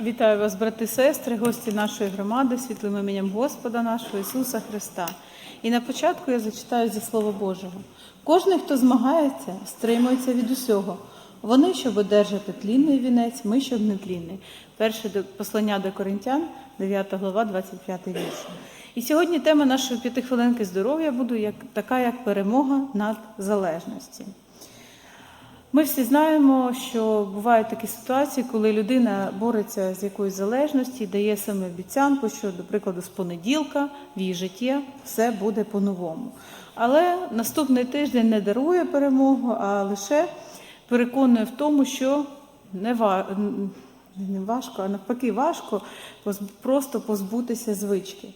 Вітаю вас, брати сестри, гості нашої громади, світлим іменем Господа нашого Ісуса Христа. І на початку я зачитаю зі Слова Божого. Кожний, хто змагається, стримується від усього. Вони, щоб одержати тлінний вінець, ми, щоб не тлінний. Перше послання до Коринтян, 9 глава, 25 вірш. І сьогодні тема нашої п'ятихвилинки здоров'я буде як, така, як перемога над залежністю. Ми всі знаємо, що бувають такі ситуації, коли людина бореться з якоюсь залежністю, дає саме обіцянку, що, до прикладу, з понеділка в її житті все буде по-новому. Але наступний тиждень не дарує перемогу, а лише переконує в тому, що не важко, а навпаки, важко просто позбутися звички.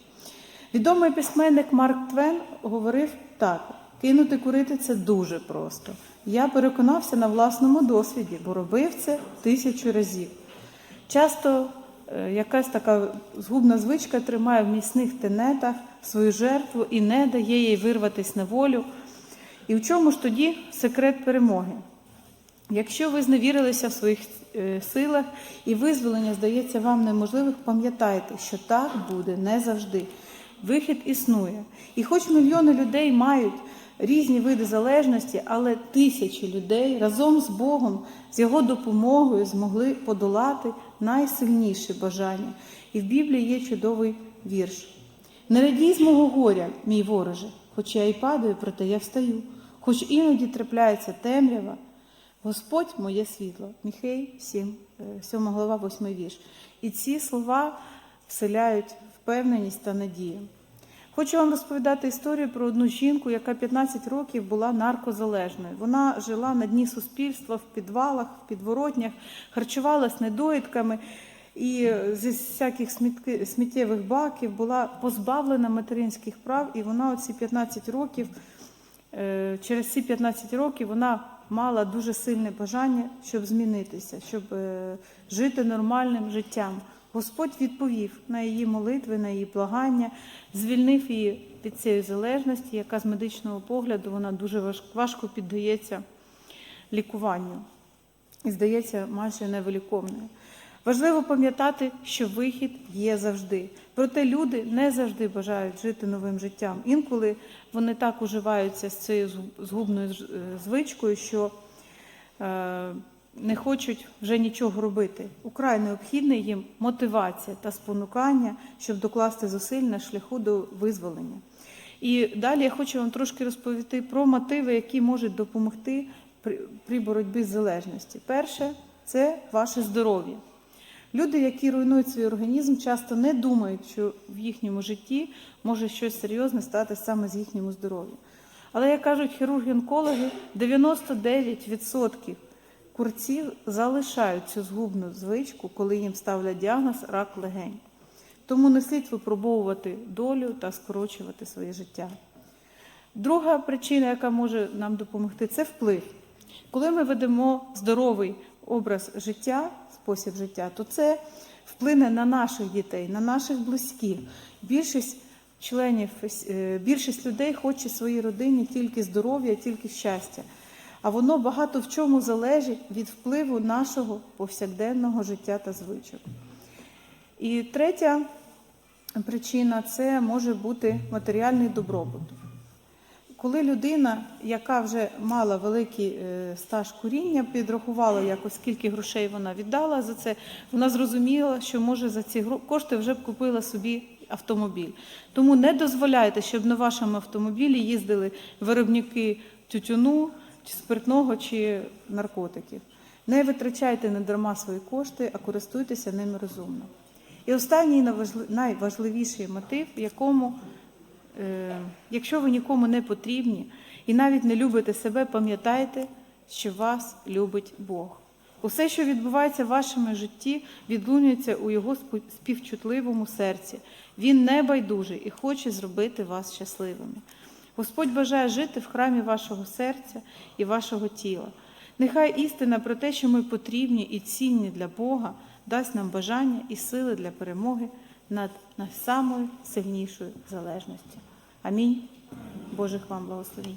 Відомий письменник Марк Твен говорив так: кинути курити це дуже просто. Я переконався на власному досвіді, бо робив це тисячу разів. Часто е, якась така згубна звичка тримає в міцних тенетах свою жертву і не дає їй вирватися на волю. І в чому ж тоді секрет перемоги? Якщо ви зневірилися в своїх е, силах і визволення здається вам неможливим, пам'ятайте, що так буде не завжди. Вихід існує. І хоч мільйони людей мають різні види залежності, але тисячі людей разом з Богом, з його допомогою змогли подолати найсильніші бажання. І в Біблії є чудовий вірш. Не радій з мого горя, мій вороже, хоч я і падаю, проте я встаю, хоч іноді трапляється темрява. Господь моє світло. Міхей 7, е, 7 глава, 8 вірш. І ці слова вселяють впевненість та надію. Хочу вам розповідати історію про одну жінку, яка 15 років була наркозалежною. Вона жила на дні суспільства в підвалах, в підворотнях, харчувалась недоїдками і зі всяких сміттєвих баків була позбавлена материнських прав, і вона оці 15 років Е, через ці 15 років вона мала дуже сильне бажання, щоб змінитися, щоб е, жити нормальним життям. Господь відповів на її молитви, на її благання, звільнив її від цієї залежності, яка з медичного погляду вона дуже важко піддається лікуванню і здається майже невиліковною. Важливо пам'ятати, що вихід є завжди. Проте люди не завжди бажають жити новим життям. Інколи вони так уживаються з цією згубною е, звичкою, що е, не хочуть вже нічого робити. Украй необхідна їм мотивація та спонукання, щоб докласти зусиль на шляху до визволення. І далі я хочу вам трошки розповісти про мотиви, які можуть допомогти при, боротьбі з залежністю. Перше це ваше здоров'я. Люди, які руйнують свій організм, часто не думають, що в їхньому житті може щось серйозне стати саме з їхнім здоров'ям. Але, як кажуть хірурги-онкологи, 99% курців залишають цю згубну звичку, коли їм ставлять діагноз рак легень. Тому не слід випробовувати долю та скорочувати своє життя. Друга причина, яка може нам допомогти, це вплив. Коли ми ведемо здоровий образ життя, спосіб життя, то це вплине на наших дітей, на наших близьких. Більшість членів, е, більшість людей хоче своїй родині тільки здоров'я, тільки щастя. А воно багато в чому залежить від впливу нашого повсякденного життя та звичок. І третя причина це може бути матеріальний добробут. Коли людина, яка вже мала великий е, стаж куріння, підрахувала якось скільки грошей вона віддала за це, вона зрозуміла, що може за ці кошти вже б купила собі автомобіль. Тому не дозволяйте, щоб на вашому автомобілі їздили виробники тютюну, чи спиртного чи наркотиків. Не витрачайте недарма свої кошти, а користуйтеся ними розумно. І останній найважливіший мотив, якому Е, Якщо ви нікому не потрібні і навіть не любите себе, пам'ятайте, що вас любить Бог. Усе, що відбувається в вашому житті, відлунюється у його співчутливому серці. Він не байдужий і хоче зробити вас щасливими. Господь бажає жити в храмі вашого серця і вашого тіла. Нехай істина про те, що ми потрібні і цінні для Бога, дасть нам бажання і сили для перемоги над найсамою сильнішою залежністю. Амінь. Божих вам благословень.